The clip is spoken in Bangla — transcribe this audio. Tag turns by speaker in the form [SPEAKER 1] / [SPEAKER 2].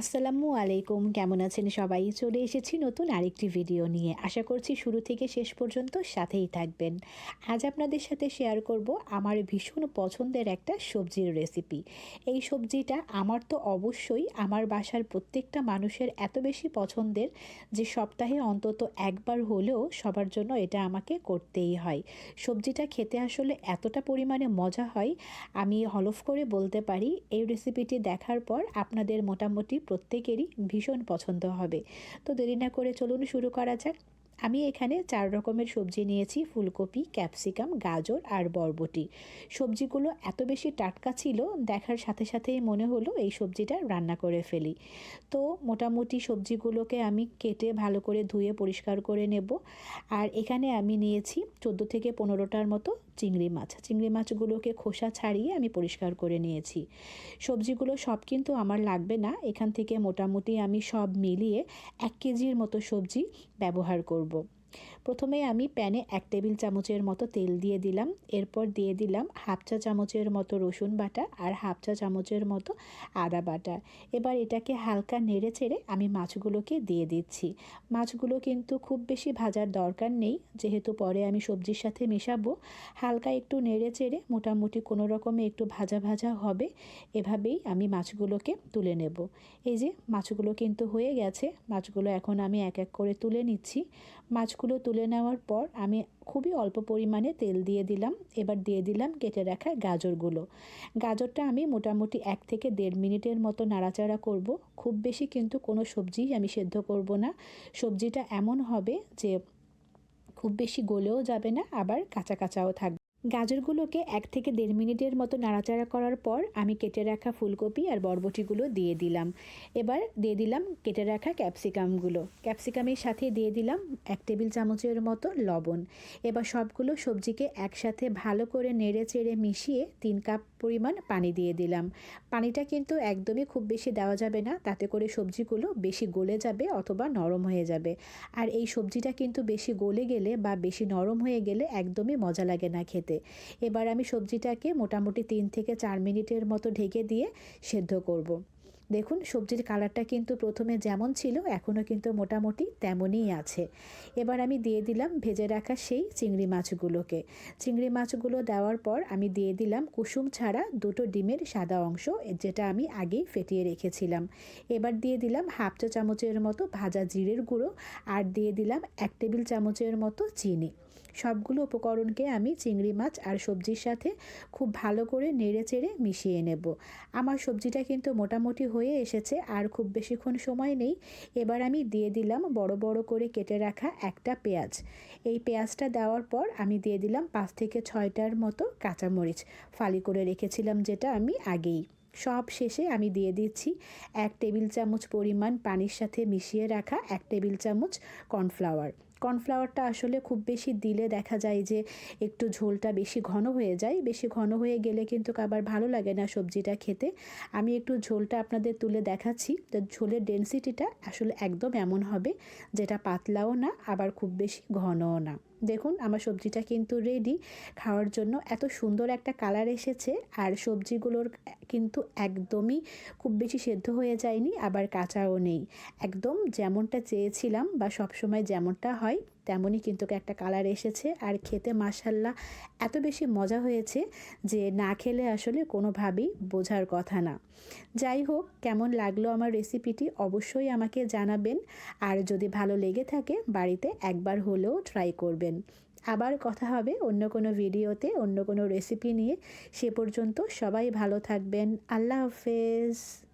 [SPEAKER 1] আসসালামু আলাইকুম, কেমন আছেন সবাই? চলে এসেছি নতুন আরেকটি ভিডিও নিয়ে। আশা করছি শুরু থেকে শেষ পর্যন্ত সাথেই থাকবেন। আজ আপনাদের সাথে শেয়ার করব আমার ভীষণ পছন্দের একটা সবজির রেসিপি এই সবজিটা আমার তো অবশ্যই আমার বাসার প্রত্যেকটা মানুষের এত বেশি পছন্দের যে সপ্তাহে অন্তত একবার হলেও সবার জন্য এটা আমাকে করতেই হয়। সবজিটা খেতে আসলে এতটা পরিমাণে মজা হয়, আমি হলফ করে বলতে পারি, এই রেসিপিটি দেখার পর আপনাদের মোটামুটি প্রত্যেকেরই ভীষণ পছন্দ হবে। তো দেরি না করে চলুন শুরু করা যাক। আমি এখানে চার রকমের সবজি নিয়েছি, ফুলকপি, ক্যাপসিকাম, গাজর আর বরবটি। সবজিগুলো এত বেশি টাটকা ছিল, দেখার সাথে সাথেই মনে হলো এই সবজিটা রান্না করে ফেলি। তো মোটামুটি সবজিগুলোকে আমি কেটে ভালো করে ধুয়ে পরিষ্কার করে নেব। আর এখানে আমি নিয়েছি চোদ্দ থেকে পনেরোটার মতো চিংড়ি মাছ। চিংড়ি মাছগুলোকে খোসা ছাড়িয়ে আমি পরিষ্কার করে নিয়েছি। সবজিগুলো সব কিন্তু আমার লাগবে না। এখান থেকে মোটামুটি আমি সব মিলিয়ে এক কেজির মতো সবজি ব্যবহার করব। প্রথমে আমি প্যানে এক টেবিল চামচের মতো তেল দিয়ে দিলাম, এরপর দিয়ে দিলাম হাফ চা চামচের মতো রসুন বাটা আর হাফ চা চামচের মতো আদা বাটা। এবার এটাকে হালকা নেড়ে চেড়ে আমি মাছগুলোকে দিয়ে দিচ্ছি। মাছগুলো কিন্তু খুব বেশি ভাজার দরকার নেই, যেহেতু পরে আমি সবজির সাথে মেশাবো। হালকা একটু নেড়ে চেড়ে মোটামুটি কোনো রকমে একটু ভাজা ভাজা হবে, এভাবেই আমি মাছগুলোকে তুলে নেব। এই যে মাছগুলো কিন্তু হয়ে গেছে, মাছগুলো এখন আমি এক এক করে তুলে নিচ্ছি। মাছগুলো তুলে নেওয়ার পর আমি খুবই অল্প পরিমাণে তেল দিয়ে দিলাম। এবার দিয়ে দিলাম কেটে রাখা গাজরগুলো। গাজরটা আমি মোটামুটি এক থেকে দেড় মিনিটের মতো নাড়াচাড়া করব। খুব বেশি কিন্তু কোনো সবজিই আমি সেদ্ধ করব না। সবজিটা এমন হবে যে খুব বেশি গলেও যাবে না, আবার কাঁচা কাঁচাও থাকবে। গাজরগুলোকে এক থেকে দেড় মিনিটের মতো নাড়াচাড়া করার পর আমি কেটে রাখা ফুলকপি আর বরবটিগুলো দিয়ে দিলাম। এবার দিয়ে দিলাম কেটে রাখা ক্যাপসিকামগুলো। ক্যাপসিকামের সাথে দিয়ে দিলাম এক টেবিল চামচের মতো লবণ। এবার সবগুলো সবজিকে একসাথে ভালো করে নেড়ে চেড়ে মিশিয়ে তিন কাপ পরিমাণ পানি দিয়ে দিলাম। পানিটা কিন্তু একদমই খুব বেশি দেওয়া যাবে না, তাতে করে সবজিগুলো বেশি গলে যাবে অথবা নরম হয়ে যাবে। আর এই সবজিটা কিন্তু বেশি গলে গেলে বা বেশি নরম হয়ে গেলে একদমই মজা লাগে না খেতে। এবার আমি সবজিটাকে মোটামুটি তিন থেকে চার মিনিটের মতো ঢেকে দিয়ে সেদ্ধ করব। দেখুন, সবজির কালারটা কিন্তু প্রথমে যেমন ছিল, এখনও কিন্তু মোটামুটি তেমনই আছে। এবার আমি দিয়ে দিলাম ভেজে রাখা সেই চিংড়ি মাছগুলোকে। চিংড়ি মাছগুলো দেওয়ার পর আমি দিয়ে দিলাম কুসুম ছাড়া দুটো ডিমের সাদা অংশ, যেটা আমি আগেই ফেটিয়ে রেখেছিলাম। এবার দিয়ে দিলাম হাফ চা চামচের মতো ভাজা জিরের গুঁড়ো, আর দিয়ে দিলাম এক টেবিল চামচের মতো চিনি। সবগুলো উপকরণকে আমি চিংড়ি মাছ আর সবজির সাথে খুব ভালো করে নেড়ে চেড়ে মিশিয়ে নেব। আমার সবজিটা কিন্তু মোটামুটি হয়ে এসেছে আর খুব বেশিক্ষণ সময় নেই। এবার আমি দিয়ে দিলাম বড় বড় করে কেটে রাখা একটা পেঁয়াজ। এই পেঁয়াজটা দেওয়ার পর আমি দিয়ে দিলাম পাঁচ থেকে ছয়টার মতো কাঁচামরিচ। ফালি করে রেখেছিলাম যেটা আমি আগেই। সব শেষে আমি দিয়ে দিচ্ছি এক টেবিল চামচ পরিমাণ পানির সাথে মিশিয়ে রাখা এক টেবিল চামচ কর্নফ্লাওয়ার। কর্নফ্লাওয়ারটা আসলে খুব বেশি দিলে দেখা যায় যে একটু ঝোলটা বেশি ঘন হয়ে যায়। বেশি ঘন হয়ে গেলে কিন্তু আবার ভালো লাগে না সবজিটা খেতে। আমি একটু ঝোলটা আপনাদের তুলে দেখাচ্ছি। তো ঝোলের ডেন্সিটিটা আসলে একদম এমন হবে যেটা পাতলাও না, আবার খুব বেশি ঘনও না। দেখুন, আমার সবজিটা কিন্তু রেডি খাওয়ার জন্য এত সুন্দর একটা কালার এসেছে আর সবজিগুলোর কিন্তু একদমই খুব বেশি সেদ্ধ হয়ে যায়নি, আবার কাঁচাও নেই। একদম যেমনটা চেয়েছিলাম বা সবসময় যেমনটা হয়, তেমনই কিন্তু একটা কালার এসেছে। আর খেতে মাসাল্লা এত বেশি মজা হয়েছে যে না খেলে আসলে কোনোভাবেই বোঝার কথা না। যাই হোক, কেমন লাগল আমার রেসিপিটি অবশ্যই আমাকে জানাবেন। আর যদি ভালো লেগে থাকে বাড়িতে একবার হলেও ট্রাই করবেন। আবার কথা হবে অন্য কোনো ভিডিওতে অন্য কোনো রেসিপি নিয়ে। সে পর্যন্ত সবাই ভালো থাকবেন। আল্লাহ হাফেজ।